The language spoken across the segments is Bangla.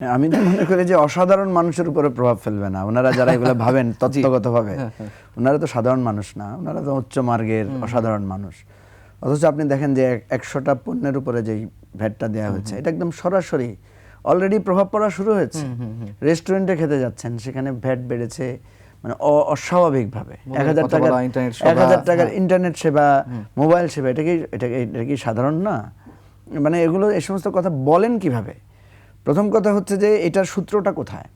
আমি তো মনে করি যে অসাধারণ মানুষের উপরে প্রভাব ফেলবে না। ওনারা যারা এগুলো ভাবেন তত্ত্বগতভাবে ওনারা তো সাধারণ মানুষ না ওনারা তো উচ্চ মার্গের অসাধারণ মানুষ। অথচ আপনি দেখেন যে একশোটা পণ্যের উপরে যেই ভ্যাটটা দেওয়া হয়েছে এটা একদম সরাসরি অলরেডি প্রভাব পড়া শুরু হয়েছে। রেস্টুরেন্টে খেতে যাচ্ছেন সেখানে ভ্যাট বেড়েছে মানে অস্বাভাবিকভাবে। এক হাজার টাকার এক হাজার টাকার ইন্টারনেট সেবা মোবাইল সেবা এটা কি- এটা কি সাধারণ না? মানে এগুলো এই সমস্ত কথা বলেন কীভাবে? প্রথম কথা হচ্ছে যে এটার সূত্রটা কোথায়?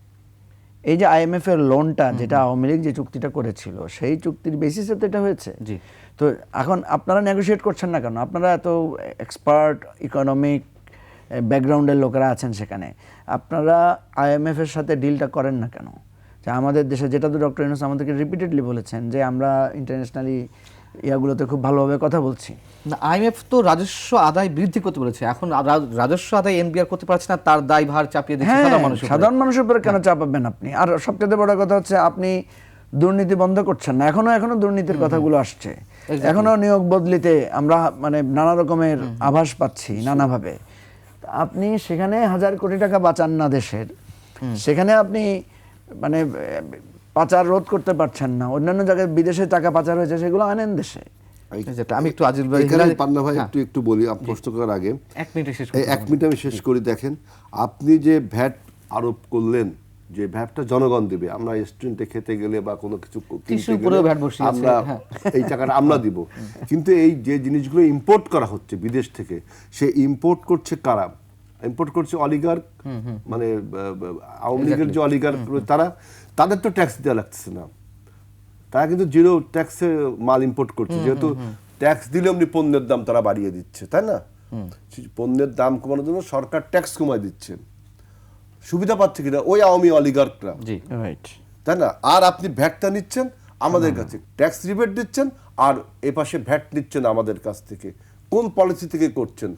এই যে আইএমএফ এর লোনটা যেটা আওয়ামী লীগ যে চুক্তিটা করেছিল সেই চুক্তির বেসিসে তো এটা হয়েছে। জি। তো এখন আপনারা নেগোশিয়েট করছেন না কেন? আপনারা এত এক্সপার্ট ইকোনমিক ব্যাকগ্রাউন্ডের লোকেরা আছেন সেখানে। আপনারা আইএমএফ এর সাথে ডিলটা করেন না কেন? যে আমাদের দেশে যেটা তো ডক্টর ইউনুস আমাদেরকে রিপিটেডলি বলেছেন যে আমরা ইন্টারন্যাশনালি ইয়াগুলোতে খুব ভালোভাবে কথা বলছি। না আইএমএফ তো রাজস্ব আদায় বৃদ্ধি করতে বলেছে। এখন রাজস্ব আদায় এনবিআর করতে পারছে না তার দায় ভার চাপিয়ে দিচ্ছে হ্যাঁ সাধারণ মানুষের সাধারণ মানুষের উপরে কেন চাপাবেন আপনি? আর সবচেয়ে বড় কথা হচ্ছে আপনি দুর্নীতি বন্ধ করছেন না। এখনও এখনও দুর্নীতির কথাগুলো আসছে। এখনও নিয়োগ বদলিতে আমরা মানে নানা রকমের আভাস পাচ্ছি নানাভাবে। আপনি সেখানে হাজার কোটি টাকা বাঁচান না দেশের। সেখানে আপনি মানে পাচার রোধ করতে পারছেন না। অন্যান্য জায়গায় বিদেশে টাকা পাচার হয়েছে সেগুলো আনেন দেশে। আমি একটু আজিল ভাই পান্না ভাই হ্যাঁ, একটু একটু বলি প্রশ্ন করার আগে। এক মিনিটে শেষ এক মিনিট আমি শেষ করি দেখেন। আপনি যে ভ্যাট আরোপ করলেন যে ভ্যাটটা জনগণ দেবে আমরা রেস্টুরেন্টে খেতে গেলে বা কোনো কিছু আমরা হ্যাঁ। এই টাকাটা আমরা দিব। কিন্তু এই যে জিনিসগুলো ইম্পোর্ট করা হচ্ছে বিদেশ থেকে সে ইম্পোর্ট করছে কারা? ইম্পোর্ট করছে অলিগার মানে আওয়ামী লীগের যে অলিগার তারা তাদের তো ট্যাক্স দেওয়া লাগছে না। তারা কিন্তু জিরো ট্যাক্সে মাল ইম্পোর্ট করছে যেহেতু ট্যাক্স দিলে অমনি পণ্যের দাম তারা বাড়িয়ে দিচ্ছে তাই না? পণ্যের দাম কমানোর জন্য সরকার ট্যাক্স কমায় দিচ্ছে। সুবিধা পাচ্ছে কিনা? ওই আওয়ামী অলিগাররা জি। তাই না? আর আপনি ভ্যাটটা নিচ্ছেন আমাদের কাছে। ট্যাক্স রিবেট দিচ্ছেন আর এপাশে ভ্যাট নিচ্ছেন আমাদের কাছ থেকে। কোন পলিসি থেকে করছেন?